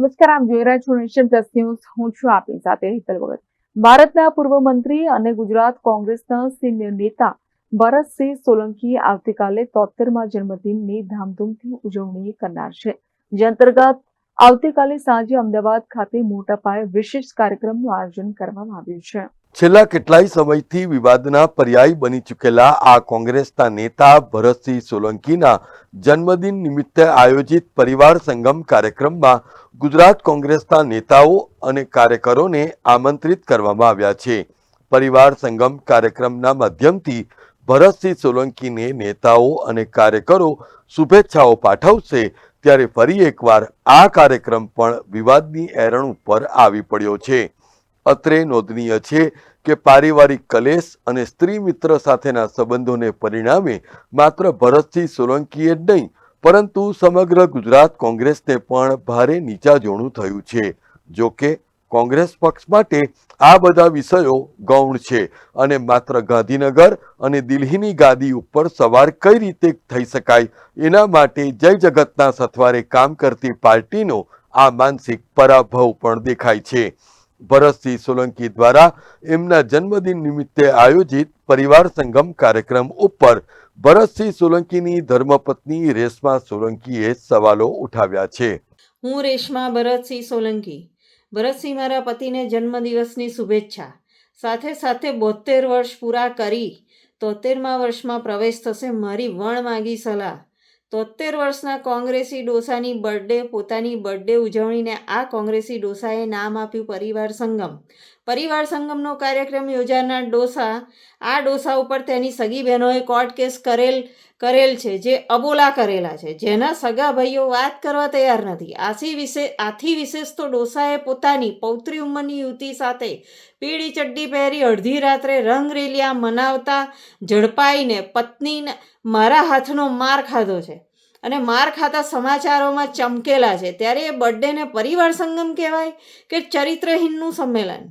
નમસ્કાર આમ જોઈ રહ્યા છો નેશન ન્યૂઝ. હું છું આપની સાથે હિતલ વગર ભારતના પૂર્વ મંત્રી અને ગુજરાત કોંગ્રેસના સિનિયર નેતા ભરતસિંહ સોલંકી આવતીકાલે તોતેરમાં જન્મદિનની ધામધૂમથી ઉજવણી કરનાર છે. જે અંતર્ગત આવતીકાલે સાંજે અમદાવાદ ખાતે મોટા પાયે વિશેષ કાર્યક્રમનું આયોજન કરવામાં આવ્યું છે. છેલ્લા કેટલાય સમયથી વિવાદના પર્યાય બની ચૂકેલા આ કોંગ્રેસના નેતા ભરતસિંહ સોલંકીના જન્મદિન નિમિત્તે આયોજિત પરિવાર સંગમ કાર્યક્રમમાં ગુજરાત કોંગ્રેસના નેતાઓ અને કાર્યકરોને આમંત્રિત કરવામાં આવ્યા છે. પરિવાર સંગમ કાર્યક્રમના માધ્યમથી ભરતસિંહ સોલંકીને નેતાઓ અને કાર્યકરો શુભેચ્છાઓ પાઠવશે ત્યારે ફરી એકવાર આ કાર્યક્રમ પણ વિવાદની એરણ ઉપર આવી પડ્યો છે. અત્રે નોંધનીય છે કે પારિવારિક કલેશ અને સ્ત્રી મિત્ર સાથેના સંબંધોને પરિણામે માત્ર ભરતસિંહ સોલંકીએ જ નહીં, પરંતુ સમગ્ર ગુજરાત કોંગ્રેસને પણ ભારે નીચાજોણું થયું છે. જો કે કોંગ્રેસ પક્ષ માટે આ બધા વિષયો ગૌણ છે અને માત્ર ગાંધીનગર અને દિલ્હીની ગાદી ઉપર સવાર કઈ રીતે થઈ શકાય એના માટે જય જગતના સથવારે કામ કરતી પાર્ટીનો આ માનસિક પરાભવ પણ દેખાય છે. ભરતસિંહ સોલંકી દ્વારા એમના જન્મદિન નિમિત્તે આયોજિત પરિવાર સંગમ કાર્યક્રમ ઉપર ભરતસિંહ સોલંકીની ધર્મપત્ની રેશમા સોલંકીએ સવાલો ઉઠાવ્યા છે. હું રેશમા ભરતસિંહ સોલંકી. ભરતસિંહ મારા પતિને જન્મદિવસની શુભેચ્છા. સાથે સાથે બોતેર વર્ષ પૂરા કરી તોતેરમા વર્ષમાં પ્રવેશ થશે મારી વણ માગી સલાહ. તોતેર વર્ષના કોંગ્રેસી ડોસાની બર્થડે પોતાની બર્થડે ઉજવણીને આ કોંગ્રેસી ડોસાએ નામ આપ્યું પરિવાર સંગમ. પરિવાર સંગમનો કાર્યક્રમ યોજાનાર ડોસા. આ ડોસા ઉપર તેની સગી બહેનોએ કોર્ટ કેસ કરેલ કરેલ છે, જે અબોલા કરેલા છે. જેના સગા ભાઈઓ વાત કરવા તૈયાર નથી. આથી વિશે, આથી વિશેષ તો ડોસાએ પોતાની પૌત્રી ઉંમરની યુવતી સાથે પીળી ચડ્ડી પહેરી અડધી રાત્રે રંગરેલિયા મનાવતા ઝડપાઈને પત્ની મારા હાથનો માર ખાધો છે અને માર ખાતા સમાચારોમાં ચમકેલા છે. ત્યારે એ બર્થડેને પરિવાર સંગમ કહેવાય કે ચરિત્રહીનનું સંમેલન?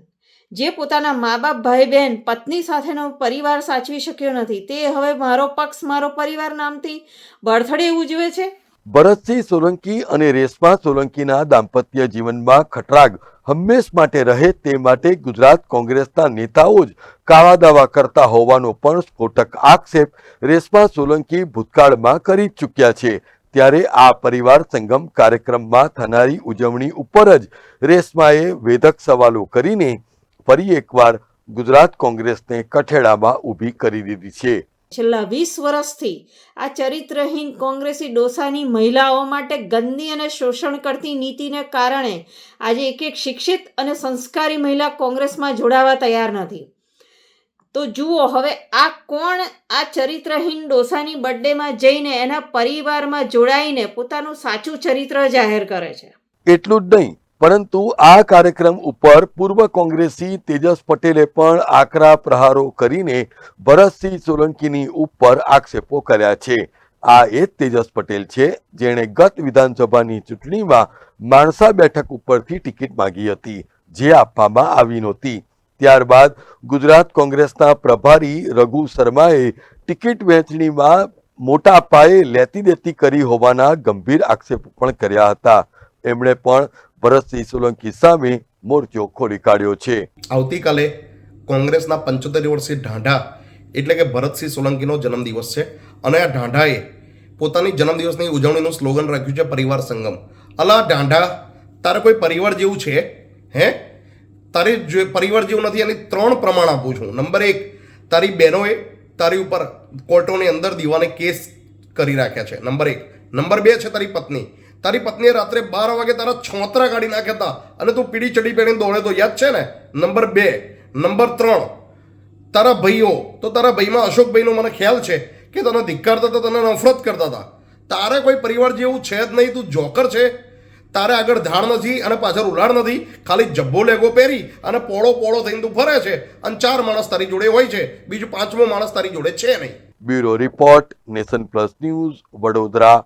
જે પોતાના મા બાપ ભાઈ બહેન પત્ની સાથેનો પરિવાર સાચવી શક્યો નથી. તે હવે મારો પક્ષ, મારો પરિવાર નામથી બર્થડે ઉજવે છે. ભરતસિંહ સોલંકી અને રેશમા સોલંકીના દાંપત્ય જીવનમાં ખટરાગ હંમેશ માટે રહે તે માટે ગુજરાત કોંગ્રેસના નેતાઓ જ કાવા દાવા કરતા હોવાનો પણ સ્ફોટક આક્ષેપ રેશમા સોલંકી ભૂતકાળમાં કરી ચૂક્યા છે. ત્યારે આ પરિવાર સંગમ કાર્યક્રમમાં થનારી ઉજવણી ઉપર જ રેશમાએ વેધક સવાલો કરીને ફરી એકવાર ગુજરાત કોંગ્રેસને કઠેડામાં ઊભી કરી દીધી છે. છેલ્લા વીસ વર્ષથી આ ચરિત્રહીન કોંગ્રેસી ડોસાની મહિલાઓ માટે ગંદી અને શોષણ કરતી નીતિને કારણે આજે એક એક શિક્ષિત અને સંસ્કારી મહિલા કોંગ્રેસમાં જોડાવા તૈયાર નથી. તો જુઓ હવે આ કોણ આ ચરિત્રહીન ડોસાની બર્થડેમાં જઈને એના પરિવારમાં જોડાઈને પોતાનું સાચું ચરિત્ર જાહેર કરે છે? એટલું જ નહીં પરંતુ આ કાર્યક્રમ ઉપર પૂર્વ કોંગ્રેસી તેજસ પટેલે પણ આકરા પ્રહારો કરીને ભરતસિંહ સોલંકીની ઉપર આક્ષેપો કર્યા છે. આ એ તેજસ પટેલ છે જેણે ગત વિધાનસભાની ચૂંટણીમાં માણસા બેઠક ઉપરથી ટિકિટ માંગી હતી, જે આપવામાં આવી નહોતી. ત્યારબાદ ગુજરાત કોંગ્રેસના પ્રભારી રઘુ શર્માએ ટિકિટ વહેંચણીમાં મોટા પાયે લેતી દેતી કરી હોવાના ગંભીર આક્ષેપો પણ કર્યા હતા. એમણે પણ ભરતસિંહ સોલંકી સામે મોરચો ખોલી કાઢ્યો છે. આવતીકાલે કોંગ્રેસના પંચોતેર વર્ષીય ઢાંઢા એટલે કે ભરતસિંહ સોલંકીનો જન્મદિવસ છે અને આ ઢાંઢાએ પોતાની જન્મદિવસની ઉજવણીનું સ્લોગન રાખ્યું છે પરિવાર સંગમ. અલા ઢાંઢા, તારે કોઈ પરિવાર જેવું છે? હે? તારે જે પરિવાર જેવું નથી, એની ત્રણ પ્રમાણ આપું છું. નંબર એક, તારી બહેનોએ તારી ઉપર કોર્ટોની અંદર દીવાને કેસ કરી રાખ્યા છે. નંબર એક. નંબર બે છે તારી પત્ની. તારી પત્નીએ રાત્રે બાર વાગે તારા છોતરા કાઢી નાખ્યા હતા અને તું પીડી ચડી પહેરીને દોડે તો યાદ છે ને? નંબર બે. નંબર ત્રણ. તારા ભાઈઓ, તો તારા ભાઈમાં અશોકભાઈનો મને ખ્યાલ છે કે તને ધિક્કારતા હતા તને નફરત કરતા હતા. તારે કોઈ પરિવાર જેવું છે જ નહીં, તું જોકર છે. તારે આગળ ધાડ નથી અને પાછળ ઉલાડ નથી. ખાલી જબ્બો લેગો પહેરી અને પોળો પોળો થઈને તું ફરે છે અને ચાર માણસ તારી જોડે હોય છે. બીજું પાંચમો માણસ તારી જોડે છે નહીં. Bureau report, Nation Plus News, Vadodara.